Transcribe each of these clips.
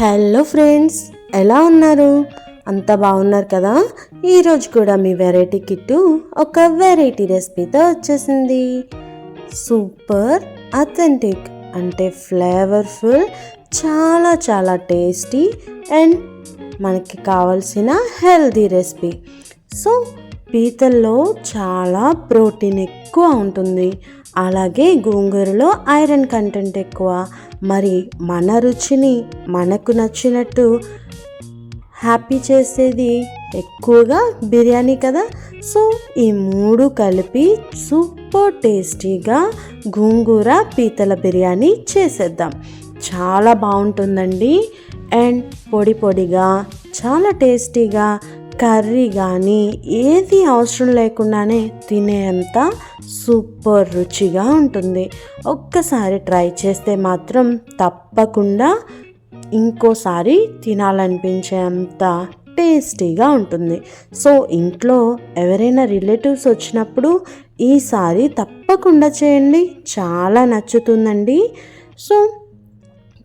Hello friends ఎలా ఉన్నారు? అంత బాగున్నారు కదా? ఈరోజు కూడా మీ వెరైటీ కిట్టు ఒక వెరైటీ రెసిపీతో వచ్చేసింది. సూపర్ అథెంటిక్ అంటే ఫ్లేవర్ఫుల్ చాలా చాలా టేస్టీ అండ్ మనకి కావాల్సిన హెల్తీ రెసిపీ. సో పీతల్లో చాలా ప్రోటీన్ ఎక్కువ ఉంటుంది. అలాగే గోంగూరలో ఐరన్ కంటెంట్ ఎక్కువ మరి మన రుచిని మనకు నచ్చినట్టు హ్యాపీ చేసేది ఎక్కువగా బిర్యానీ కదా. సో ఈ మూడు కలిపి సూపర్ టేస్టీగా గోంగూర పీతల బిర్యానీ చేసేద్దాం. చాలా బాగుంటుందండి. అండ్ పొడి పొడిగా చాలా టేస్టీగా కర్రీ కానీ ఏది అవసరం లేకుండానే తినేంత సూపర్ రుచిగా ఉంటుంది. ఒక్కసారి ట్రై చేస్తే మాత్రం తప్పకుండా ఇంకోసారి తినాలనిపించేంత టేస్టీగా ఉంటుంది. సో ఇంట్లో ఎవరైనా రిలేటివ్స్ వచ్చినప్పుడు ఈసారి తప్పకుండా చేయండి. చాలా నచ్చుతుందండి. సో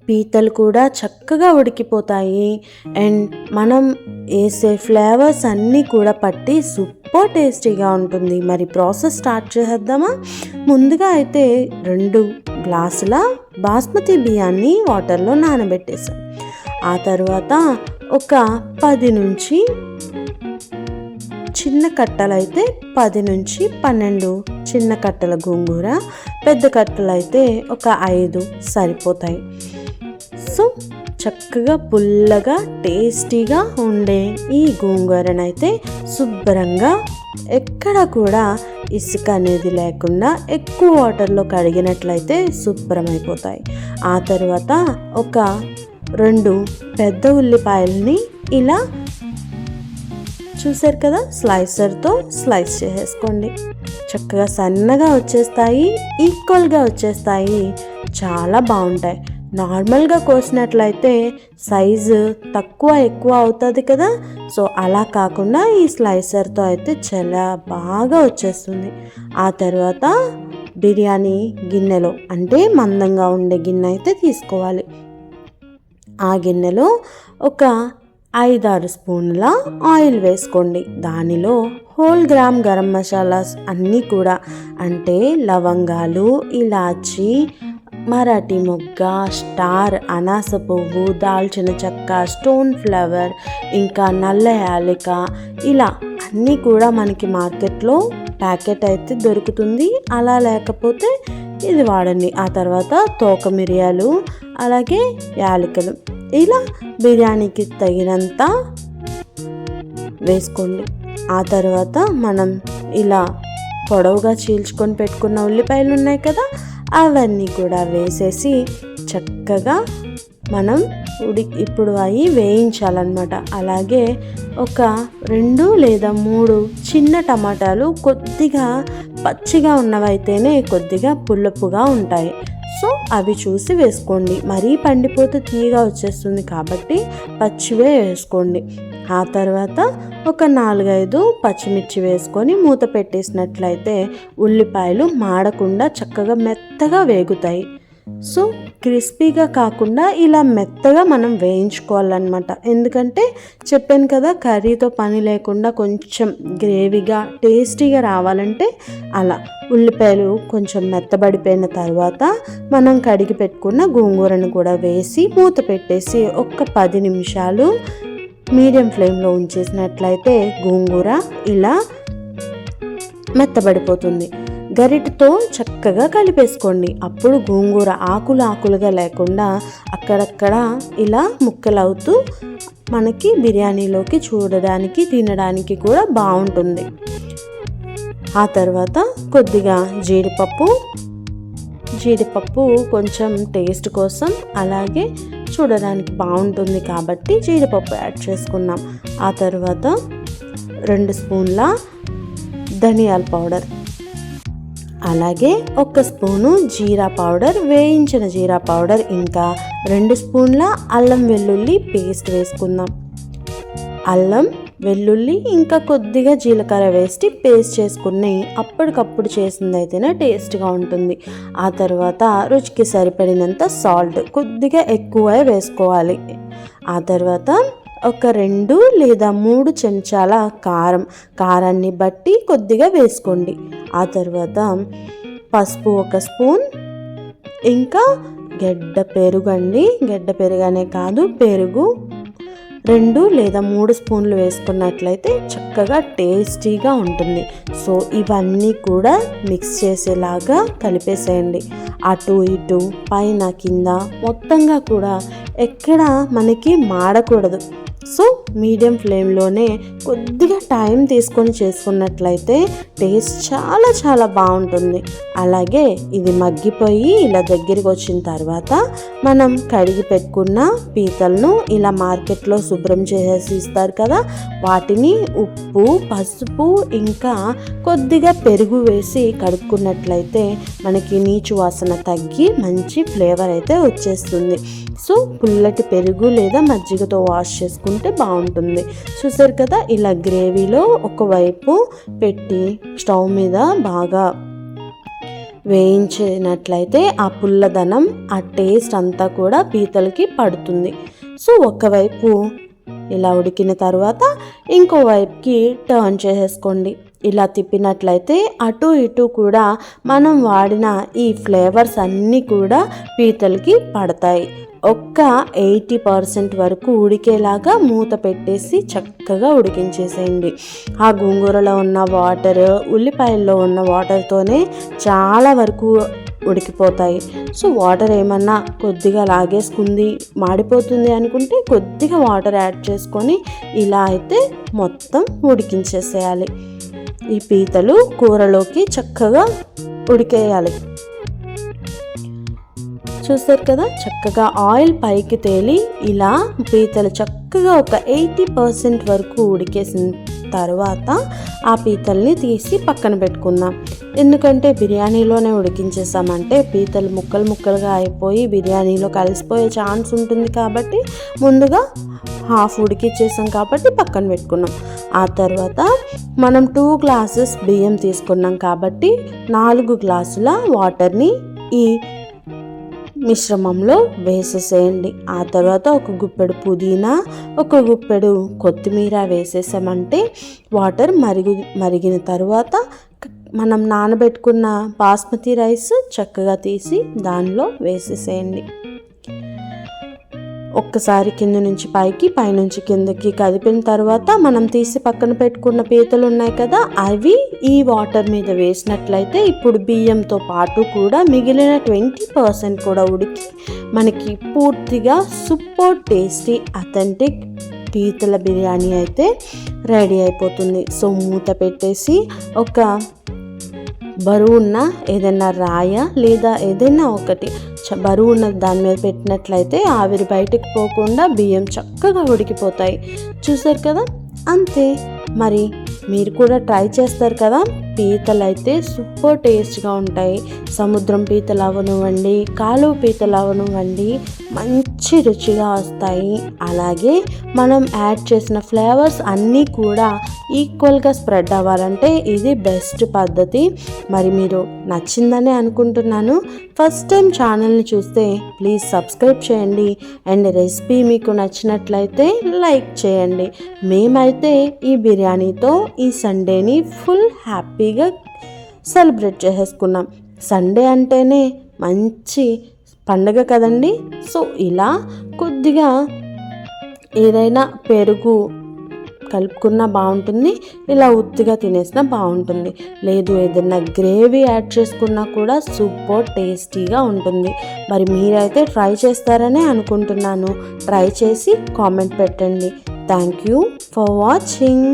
పీతలు కూడా చక్కగా ఉడికిపోతాయి. అండ్ మనం వేసే ఫ్లేవర్స్ అన్నీ కూడా పట్టి సూపర్ టేస్టీగా ఉంటుంది. మరి ప్రాసెస్ స్టార్ట్ చేద్దామా ముందుగా అయితే రెండు గ్లాసుల బాస్మతి బియ్యాన్ని వాటర్లో నానబెట్టేసాం. ఆ తర్వాత ఒక పది నుంచి చిన్న కట్టలు అయితే పది నుంచి పన్నెండు చిన్న కట్టల గోంగూర పెద్ద కట్టలు అయితే ఒక ఐదు సరిపోతాయి. సో చక్కగా పుల్లగా టేస్టీగా ఉండే ఈ గోంగూరనైతే శుభ్రంగా ఎక్కడ కూడా ఇసుక అనేది లేకుండా ఎక్కువ వాటర్లో కడిగినట్లయితే శుభ్రమైపోతాయి. ఆ తర్వాత ఒక రెండు పెద్ద ఉల్లిపాయల్ని ఇలా చూసారు కదా స్లైసర్తో స్లైస్ చేసేసుకోండి. చక్కగా సన్నగా వచ్చేస్తాయి ఈక్వల్గా వచ్చేస్తాయి చాలా బాగుంటాయి. నార్మల్గా కోసినట్లయితే సైజు తక్కువ ఎక్కువ అవుతుంది కదా. సో అలా కాకుండా ఈ స్లైసర్తో అయితే చాలా బాగా వచ్చేస్తుంది. ఆ తర్వాత బిర్యానీ గిన్నెలో అంటే మందంగా ఉండే గిన్నె అయితే తీసుకోవాలి. ఆ గిన్నెలో ఒక ఐదారు స్పూన్ల ఆయిల్ వేసుకోండి. దానిలో హోల్ గ్రామ్ గరం మసాలాస్ అన్నీ కూడా అంటే లవంగాలు ఇలాచి మరాఠీ మొగ్గ స్టార్ అనాస పువ్వు దాల్చిన చెక్క స్టోన్ ఫ్లవర్ ఇంకా నల్ల యాలిక ఇలా అన్నీ కూడా మనకి మార్కెట్లో ప్యాకెట్ అయితే దొరుకుతుంది. అలా లేకపోతే ఇది వాడండి. ఆ తర్వాత తోక మిరియాలు అలాగే యాలకులు. ఇలా బిర్యానీకి తగినంత వేసుకోండి. ఆ తర్వాత మనం ఇలా పొడవుగా చీల్చుకొని పెట్టుకున్న ఉల్లిపాయలు ఉన్నాయి కదా అవన్నీ కూడా వేసేసి చక్కగా మనం ఉడి ఇప్పుడు అవి వేయించాలన్నమాట. అలాగే ఒక రెండు లేదా మూడు చిన్న టమాటాలు కొద్దిగా పచ్చిగా ఉన్నవైతేనే కొద్దిగా పుల్లపుగా ఉంటాయి. సో అవి చూసి వేసుకోండి. మరీ పండిపోతే తీయగా వచ్చేస్తుంది కాబట్టి పచ్చివే వేసుకోండి. ఆ తర్వాత ఒక నాలుగైదు పచ్చిమిర్చి వేసుకొని మూత పెట్టేసినట్లయితే ఉల్లిపాయలు మాడకుండా చక్కగా మెత్తగా వేగుతాయి. సో క్రిస్పీగా కాకుండా ఇలా మెత్తగా మనం వేయించుకోవాలన్నమాట. ఎందుకంటే చెప్పాను కదా కర్రీతో పని లేకుండా కొంచెం గ్రేవీగా టేస్టీగా రావాలంటే అలా. ఉల్లిపాయలు కొంచెం మెత్తబడిపోయిన తర్వాత మనం కడిగి పెట్టుకున్న గోంగూరను కూడా వేసి మూత పెట్టేసి ఒక్క పది నిమిషాలు మీడియం ఫ్లేమ్లో ఉంచేసినట్లయితే గోంగూర ఇలా మెత్తబడిపోతుంది. గరిటతో చక్కగా కలిపేసుకోండి. అప్పుడు గోంగూర ఆకులు ఆకులుగా లేకుండా అక్కడక్కడ ఇలా ముక్కలవుతూ మనకి బిర్యానీలోకి చూడడానికి తినడానికి కూడా బాగుంటుంది. ఆ తర్వాత కొద్దిగా జీడిపప్పు జీడిపప్పు కొంచెం టేస్ట్ కోసం అలాగే చూడడానికి బాగుంటుంది కాబట్టి జీడిపప్పు యాడ్ చేసుకున్నాం. ఆ తర్వాత రెండు స్పూన్ల ధనియాల పౌడర్. అలాగే ఒక స్పూను జీరా పౌడర్ వేయించిన జీరా పౌడర్ ఇంకా రెండు స్పూన్ల అల్లం వెల్లుల్లి పేస్ట్ వేసుకుందాం. అల్లం వెల్లుల్లి ఇంకా కొద్దిగా జీలకర్ర వేసి పేస్ట్ చేసుకుని అప్పటికప్పుడు చేసింది అయితేనే టేస్ట్గా ఉంటుంది. ఆ తర్వాత రుచికి సరిపడినంత సాల్ట్ కొద్దిగా ఎక్కువ వేసుకోవాలి. ఆ తర్వాత ఒక రెండు లేదా మూడు చెంచాల కారం కారాన్ని బట్టి కొద్దిగా వేసుకోండి. ఆ తర్వాత పసుపు ఒక స్పూన్ ఇంకా గడ్డ పెరుగు అండి గడ్డ పెరుగు అనే కాదు పెరుగు రెండు లేదా మూడు స్పూన్లు వేసుకున్నట్లయితే చక్కగా టేస్టీగా ఉంటుంది. సో ఇవన్నీ కూడా మిక్స్ చేసేలాగా కలిపేసేయండి. అటు ఇటు పైన కింద మొత్తంగా కూడా ఎక్కడ మనకి మాడకూడదు. సో మీడియం ఫ్లేమ్లోనే కొద్దిగా టైం తీసుకొని చేసుకున్నట్లయితే టేస్ట్ చాలా చాలా బాగుంటుంది. అలాగే ఇది మగ్గిపోయి ఇలా దగ్గరికి వచ్చిన తర్వాత మనం కడిగి పెట్టుకున్న పీతలను ఇలా మార్కెట్లో శుభ్రం చేసేసి ఇస్తారు కదా వాటిని ఉప్పు పసుపు ఇంకా కొద్దిగా పెరుగు వేసి కడుక్కున్నట్లయితే మనకి నీచు వాసన తగ్గి మంచి ఫ్లేవర్ అయితే వచ్చేస్తుంది. సో పుల్లటి పెరుగు లేదా మజ్జిగతో వాష్ చేసుకుంటే బాగుంటుంది. చూసారు కదా ఇలా గ్రేవీలో ఒకవైపు పెట్టి స్టవ్ మీద బాగా వేయించినట్లయితే ఆ పుల్లదనం ఆ టేస్ట్ అంతా కూడా పీతలకి పడుతుంది. సో ఒకవైపు ఇలా ఉడికిన తర్వాత ఇంకోవైపుకి టర్న్ చేసేసుకోండి. ఇలా తిప్పినట్లయితే అటు ఇటు కూడా మనం వాడిన ఈ ఫ్లేవర్స్ అన్నీ కూడా పీతలకి పడతాయి. ఒక్క ఎయిటీ పర్సెంట్ వరకు ఉడికేలాగా మూత పెట్టేసి చక్కగా ఉడికించేసేయండి. ఆ గోంగూరలో ఉన్న వాటర్ ఉల్లిపాయల్లో ఉన్న వాటర్తోనే చాలా వరకు ఉడికిపోతాయి. సో వాటర్ ఏమన్నా కొద్దిగా లాగేసుకుంది మాడిపోతుంది అనుకుంటే కొద్దిగా వాటర్ యాడ్ చేసుకొని ఇలా అయితే మొత్తం ఉడికించేసేయాలి. ఈ పీతలు కూరలోకి చక్కగా ఉడికేయాలి. చూస్తారు కదా? చక్కగా ఆయిల్ పైకి తేలి ఇలా పీతలు చక్కగా ఒక ఎయిటీ పర్సెంట్ వరకు ఉడికేసిన తర్వాత ఆ పీతల్ని తీసి పక్కన పెట్టుకుందాం. ఎందుకంటే బిర్యానీలోనే ఉడికించేసామంటే పీతలు ముక్కలు ముక్కలుగా అయిపోయి బిర్యానీలో కలిసిపోయే ఛాన్స్ ఉంటుంది కాబట్టి ముందుగా హాఫ్ ఉడికిచ్చేసాం కాబట్టి పక్కన పెట్టుకున్నాం. ఆ తర్వాత మనం టూ గ్లాసెస్ బియ్యం తీసుకున్నాం కాబట్టి నాలుగు గ్లాసుల వాటర్ని ఈ మిశ్రమంలో వేసేసేయండి. ఆ తర్వాత ఒక గుప్పెడు పుదీనా ఒక గుప్పెడు కొత్తిమీర వేసేసామంటే వాటర్ మరిగి మరిగిన తర్వాత మనం నానబెట్టుకున్న బాస్మతి రైస్ చక్కగా తీసి దానిలో వేసేసేయండి. ఒక్కసారి కింద నుంచి పైకి పైనుంచి కిందకి కదిపిన తర్వాత మనం తీసి పక్కన పెట్టుకున్న పీతలు ఉన్నాయి కదా అవి ఈ వాటర్ మీద వేసినట్లయితే ఇప్పుడు బియ్యంతో పాటు కూడా మిగిలిన ట్వంటీ పర్సెంట్ కూడా ఉడికి. మనకి పూర్తిగా సూపర్ టేస్టీ అథెంటిక్ పీతల బిర్యానీ అయితే రెడీ అయిపోతుంది. సో మూత పెట్టేసి ఒక బరువు ఉన్న ఏదైనా రాయ లేదా ఏదైనా ఒకటి బరువు ఉన్న దాని మీద పెట్టినట్లయితే ఆవిరి బయటకు పోకుండా బియ్యం చక్కగా ఉడికిపోతాయి. చూసారు కదా? అంతే. మరి మీరు కూడా ట్రై చేస్తారు కదా? పీతలు అయితే సూపర్ టేస్ట్గా ఉంటాయి. సముద్రం పీతలు అవనివ్వండి కాలువ పీతలు అవనివ్వండి మంచి రుచిగా వస్తాయి. అలాగే మనం యాడ్ చేసిన ఫ్లేవర్స్ అన్నీ కూడా ఈక్వల్గా స్ప్రెడ్ అవ్వాలంటే ఇది బెస్ట్ పద్ధతి. మరి మీరు నచ్చిందని అనుకుంటున్నాను. ఫస్ట్ టైం ఛానల్ని చూస్తే ప్లీజ్ సబ్స్క్రైబ్ చేయండి. అండ్ రెసిపీ మీకు నచ్చినట్లయితే లైక్ చేయండి. మేమైతే ఈ బిర్యానీతో ఈ సండేని ఫుల్ హ్యాపీగా సెలబ్రేట్ చేసేసుకున్నాం సండే అంటేనే మంచి పండగ కదండి. సో ఇలా కొద్దిగా ఏదైనా పెరుగు కలుపుకున్నా బాగుంటుంది ఇలా ఉత్తిగా తినేసినా బాగుంటుంది. లేదు ఏదైనా గ్రేవీ యాడ్ చేసుకున్నా కూడా సూపర్ టేస్టీగా ఉంటుంది. మరి మీరైతే ట్రై చేస్తారనే అనుకుంటున్నాను. ట్రై చేసి కామెంట్ పెట్టండి. Thank you for watching.